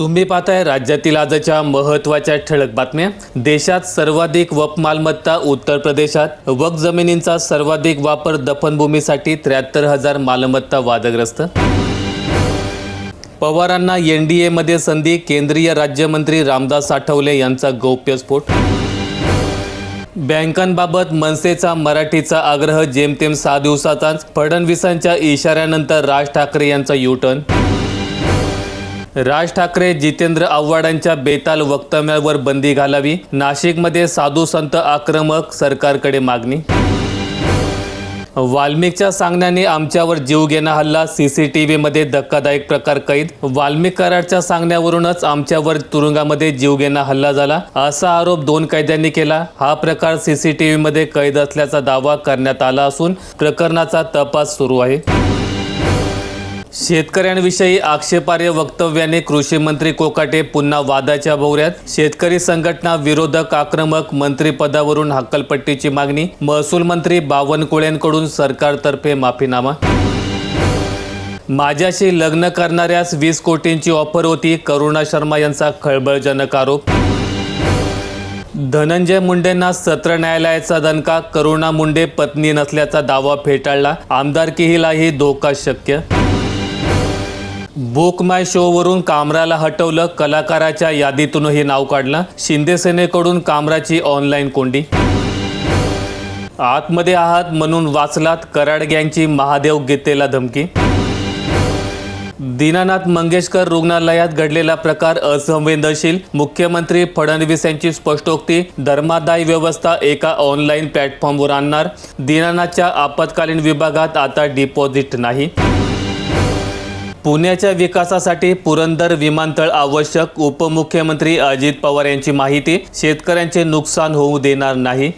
तुम्ही पाहताय राज्यातील आजच्या महत्त्वाच्या ठळक बातम्या. देशात सर्वाधिक वप मालमत्ता उत्तर प्रदेशात. वक जमिनींचा सर्वाधिक वापर दफनभूमीसाठी त्र्याहत्तर हजार मालमत्ता वादग्रस्त. पवारांना एन डी एमध्ये संधी केंद्रीय राज्यमंत्री रामदास आठवले यांचा गौप्यस्फोट बँकांबाबत मनसेचा मराठीचा आग्रह जेमतेम सहा दिवसाचाच. फडणवीसांच्या इशाऱ्यानंतर राज ठाकरे यांचा युटर्न राज ठाकरे जितेंद्र आव्हाडांच्या बेताल वक्तव्यावर बंदी घालावी. नाशिकमध्ये साधू संत आक्रमक सरकारकडे मागणी. वाल्मिकच्या सांगण्याने आमच्यावर जीवघेणा हल्ला सीसीटीव्हीमध्ये धक्कादायक प्रकार कैद. वाल्मिक कराडच्या सांगण्यावरूनच आमच्यावर तुरुंगामध्ये जीवघेणा हल्ला झाला. असा आरोप दोन कैद्यांनी केला. हा प्रकार सीसीटीव्हीमध्ये कैद असल्याचा दावा करण्यात आला असून प्रकरणाचा तपास सुरू आहे. शेतकऱ्यांविषयी आक्षेपार्ह वक्तव्याने कृषी मंत्री कोकाटे पुन्हा वादाच्या भोवऱ्यात. शेतकरी संघटना विरोधक आक्रमक मंत्रीपदावरून हक्कलपट्टीची मागणी. महसूल मंत्री बावनकुळेंकडून सरकारतर्फे माफीनामा. माझ्याशी लग्न करणाऱ्यास वीस कोटींची ऑफर होती करुणा शर्मा यांचा खळबळजनक आरोप. धनंजय मुंडेंना सत्र न्यायालयाचा दणका करुणा मुंडे पत्नी नसल्याचा दावा फेटाळला. आमदारकीलाही धोका शक्य बुक माय शोवरून कामराला हटवलं कलाकाराच्या यादीतूनही नाव काढलं. शिंदेसेनेकडून कामराची ऑनलाईन कोंडी. आतमध्ये आहात म्हणून वाचलात कराड गँगची महादेव गीतेला धमकी. दीनानाथ मंगेशकर रुग्णालयात घडलेला प्रकार असंवेदनशील. मुख्यमंत्री फडणवीस यांची स्पष्टोक्ती धर्मादाय व्यवस्था एका ऑनलाईन प्लॅटफॉर्मवर आणणार. दीनानाथच्या आपत्कालीन विभागात आता डिपॉझिट नाही. पुण्याच्या विकासासाठी पुरंदर विमानतळ आवश्यक उपमुख्यमंत्री अजित पवार यांची माहिती. शेतकऱ्यांचे नुकसान होऊ देणार नाही.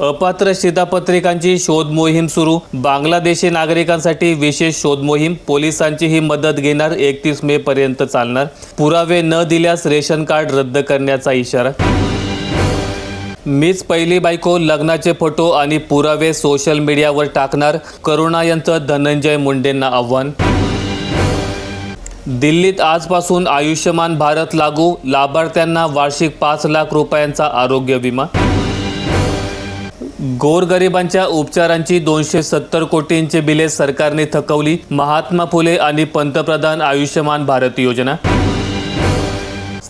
अपात्र शिधापत्रिकांची शोध मोहीम सुरू. बांगलादेशी नागरिकांसाठी विशेष शोध मोहीम. पोलिसांची ही मदत घेणार. एकतीस मे पर्यंत चालणार. पुरावे न दिल्यास रेशन कार्ड रद्द करण्याचा इशारा. मीच पहिली बायको लग्नाचे फोटो आणि पुरावे सोशल मीडियावर टाकणार करुणा यांचं धनंजय मुंडेंना आव्हान. दिल्लीत आजपासून आयुष्यमान भारत लागू लाभार्थ्यांना वार्षिक पाच लाख रुपयांचा आरोग्य विमा. गोरगरिबांच्या उपचारांची दोनशे सत्तर कोटींची बिले सरकारने थकवली महात्मा फुले आणि पंतप्रधान आयुष्यमान भारत योजना.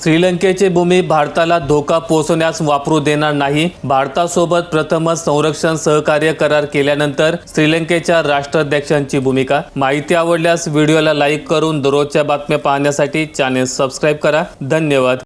श्रीलंकेची भूमी भारताला धोका पोहोचवण्यास वापरू देणार नाही. भारतासोबत प्रथमच संरक्षण सहकार्य करार केल्यानंतर श्रीलंकेच्या राष्ट्राध्यक्षांची भूमिका. माहिती आवडल्यास व्हिडिओला लाईक करून दररोजच्या बातम्या पाहण्यासाठी चॅनेल सबस्क्राईब करा. धन्यवाद.